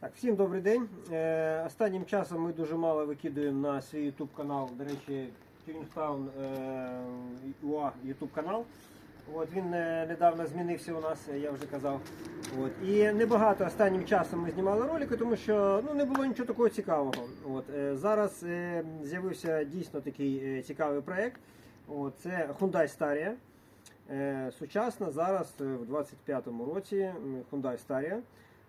Так, всім добрий день. Е, останнім часом ми дуже мало викидуємо на свій YouTube канал. До речі, Turingtown е, YouTube канал. От, він е, недавно змінився у нас, я вже казав. От, і небагато останнім часом ми знімали ролики, тому що ну, не було нічого такого цікавого. От, е, зараз е, з'явився дійсно такий е, цікавий проєкт. Це Hyundai Staria. Е, сучасна зараз е, в 25-му році Hyundai Staria.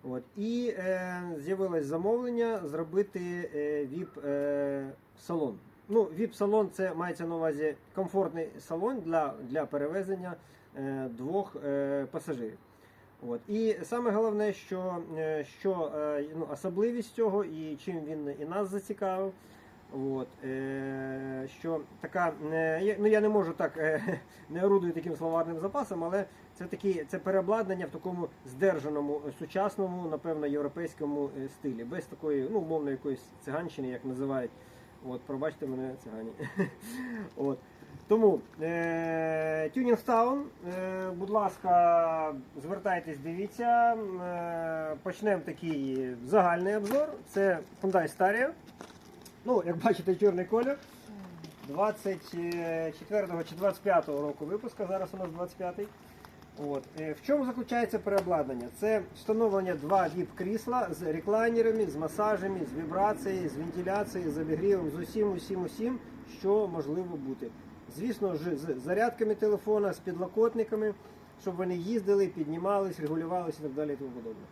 От, і е, з'явилось замовлення зробити е, VIP-салон. Ну, VIP-салон це мається на увазі комфортний салон для, для перевезення е, двох е, пасажирів. От. І саме головне, що, е, що е, ну, особливість цього і чим він і нас зацікавив. От, е, що така, е, ну я не можу так, е, не орудую таким словарним запасом, але це такі, це переобладнання в такому здержаному, е, сучасному, напевно, європейському е, стилі, без такої, ну, умовно, якоїсь циганщини, як називають. От, пробачте мене, цигані. От. Тому е, Тюнінгстаун, е, будь ласка, звертайтесь, дивіться. Е, почнемо такий загальний обзор. Це Hyundai Staria. Ну, як бачите, чорний колір. 24 чи 25 року випуска, зараз у нас 25-й. От. Е, В чому заключається переобладнання? Це встановлення два віп-крісла з реклайнерами, з масажами, з вібрацією, з вентиляцією, з обігрівом, з усім, усім, усім, що можливо бути. Звісно з зарядками телефона, з підлокотниками, щоб вони їздили, піднімались, регулювалися і так далі. І тому подобне.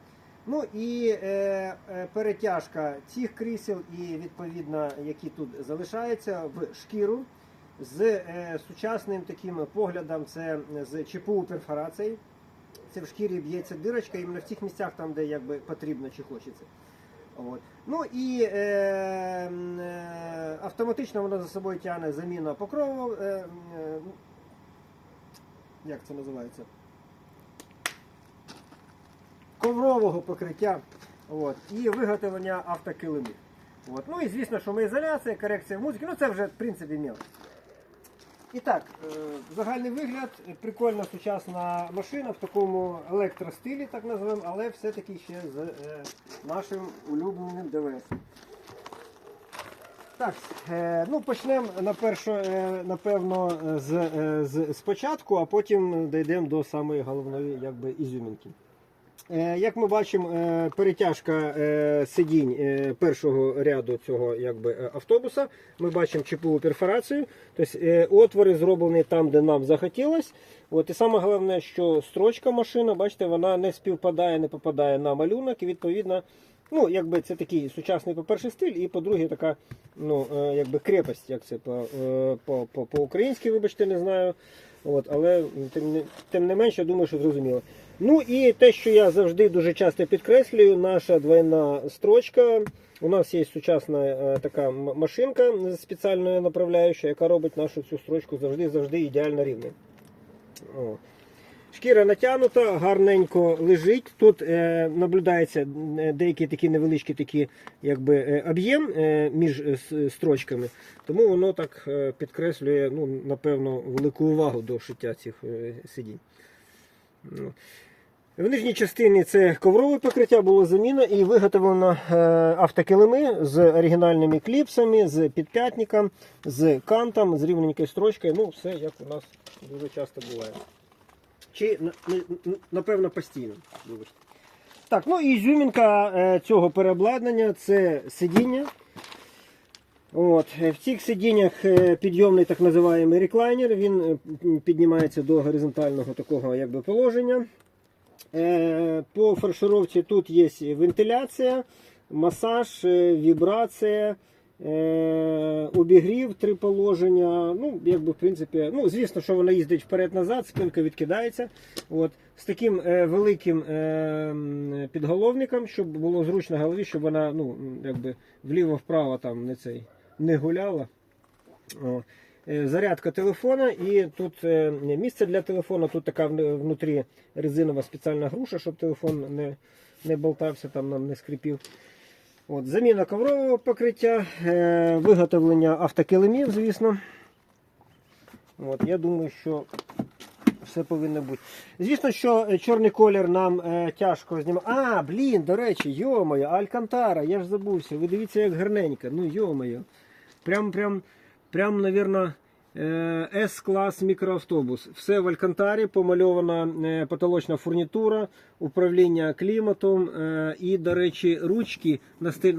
Ну і е, е, перетяжка цих крісел і відповідно, які тут залишаються, в шкіру з е, сучасним таким поглядом, це з ЧПУ перфорації. Це в шкірі б'ється дирочка іменно в тих місцях, там, де якби потрібно чи хочеться. От. Ну і е, е, автоматично воно за собою тягне заміну покрову. Е, е, як це називається? Коврового покриття. От. І виготовлення автокилимів. От. Ну і звісно, шумоізоляція, корекція музики. Ну це вже в принципі мілоч. І так, е, загальний вигляд, е, прикольна сучасна машина в такому електростилі, так називаємо, але все-таки ще з е, нашим улюбленим ДВС. Так, ну почнемо напевно, з, з, спочатку, а потім дійдемо до самої головної якби, ізюмінки. Е, Як ми бачимо, е, перетяжка е, сидінь першого ряду цього якби, автобуса. Ми бачимо чіпову перфорацію. Тобто отвори зроблені там, де нам захотілось. От, і саме головне, що строчка машина, бачите, вона не співпадає, не попадає на малюнок. І відповідно, ну, якби це такий сучасний, по-перше, стиль, і по-друге, така ну, якби крепость, як це по, е, по, по, по-українськи, вибачте, не знаю. От, але тим не, тим не менше, думаю, що зрозуміло. Ну і те, що я завжди дуже часто підкреслюю, наша двойна строчка. У нас є сучасна е, така машинка спеціальною направляючою, яка робить нашу цю строчку завжди завжди ідеально рівною. Шкіра натягнута, гарненько лежить. Тут е, наблюдається е, деякий такий невеличкий такий, якби, е, об'єм е, між е, строчками, тому воно так е, підкреслює, ну, напевно, велику увагу до шиття цих е, сидінь. Ну. В нижній частині це коврове покриття було заміна і виготовлено автокилими з оригінальними кліпсами, з підп'ятником, з кантом, з рівненькою строчкою. Ну, все як у нас дуже часто буває. Чи на- на- на- напевно постійно. Вибачте. Так, ну і зюмінка е, цього переобладнання це сидіння. От, е, в цих сидіннях е, підйомний так називаємо реклайнер, він піднімається до горизонтального такого якби, положення. По фаршировці тут є вентиляція, масаж, вібрація, обігрів, три положення. Ну, якби, в принципі, ну, звісно, що вона їздить вперед-назад, спинка відкидається. От, з таким е, великим е, підголовником, щоб було зручно голові, щоб вона ну, якби, вліво-вправо там не, цей, не гуляла. О. Е, Зарядка телефона і тут е, місце для телефона, тут така внутрі резинова спеціальна груша, щоб телефон не, не болтався, там не скрипів. От, заміна коврового покриття, е, виготовлення автокилимів, звісно. От, я думаю, що все повинно бути. Звісно, що чорний колір нам е, тяжко знімати. А, блін, до речі, йо-моє, Алькантара, я ж забувся. Ви дивіться, як гарненько. Ну, йо-моє. Прям, прям, прям, навірно, С-клас мікроавтобус. Все в Алькантарі, помальована е, потолочна фурнітура, управління кліматом е, і, до речі, ручки, настиль,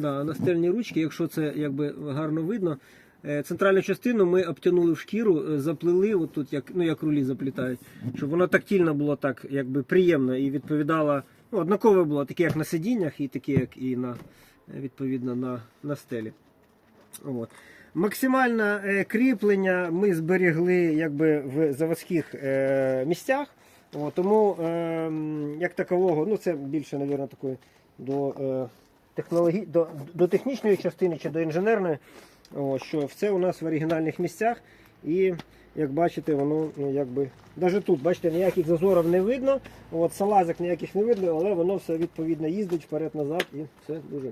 настильні ручки, якщо це гарно видно. Е, Центральну частину ми обтянули в шкіру, е, заплели, як, ну, як рулі заплітають, щоб воно тактильно було так, якби приємно і відповідало, ну, однакове було, таке як на сидіннях, і таке, як і на, е, відповідно, на стелі. От. Максимальне е, кріплення ми зберегли якби, в заводських е, місцях. От, тому, е, як такового, ну це більше, мабуть, такої до, е, технологі... до, до технічної частини чи до інженерної, о, що все у нас в оригінальних місцях. І як бачите, воно ну, якби. Навіть тут, бачите, ніяких зазорів не видно, от, салазок ніяких не видно, але воно все відповідно їздить вперед-назад і все дуже.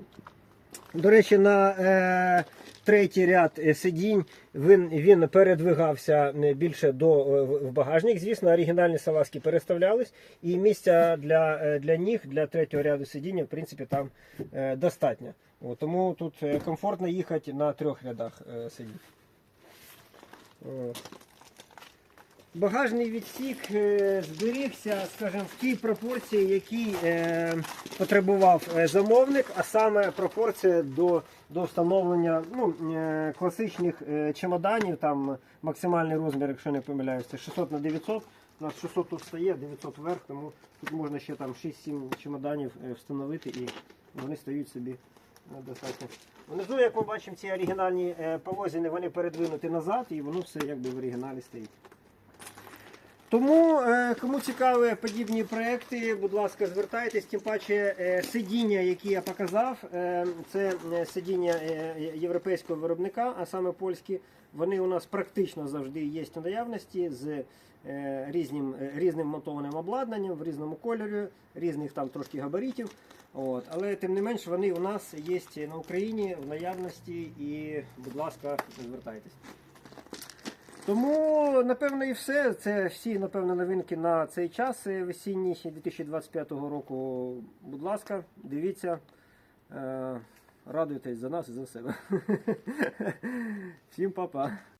До речі, на е, третій ряд е, сидінь він, він передвигався більше до е, в- багажник. Звісно, оригінальні салазки переставлялись, і місця для, е, для ніг для третього ряду сидіння, в принципі, там е, достатньо. От, тому тут комфортно їхати на трьох рядах е, сидінь. Багажний відсік е, зберігся, скажімо, в тій пропорції, якій е, потребував е, замовник, а саме пропорція до, до встановлення ну, класичних чемоданів, там максимальний розмір, якщо не помиляюсь, це 600 на 900. У нас 600 тут стає, 900 вверх, тому тут можна ще там 6-7 чемоданів встановити і вони стають собі достатньо. Внизу, як ми бачимо, ці оригінальні е, вони передвинуті назад і воно все якби в оригіналі стоїть. Тому, е, кому цікаві подібні проекти, будь ласка, звертайтесь. Тим паче е, сидіння, які я показав, е, це сидіння європейського виробника, а саме польські. Вони у нас практично завжди є у наявності з різним, різним монтованим обладнанням в різному кольорі, різних там трошки габаритів. От. Але тим не менш вони у нас є на Україні в наявності і, будь ласка, звертайтесь. Тому, напевно, і все. Це всі, напевно, новинки на цей час весінні весінній 2025 року. Будь ласка, дивіться, е, радуйтесь за нас і за себе. Всім па-па.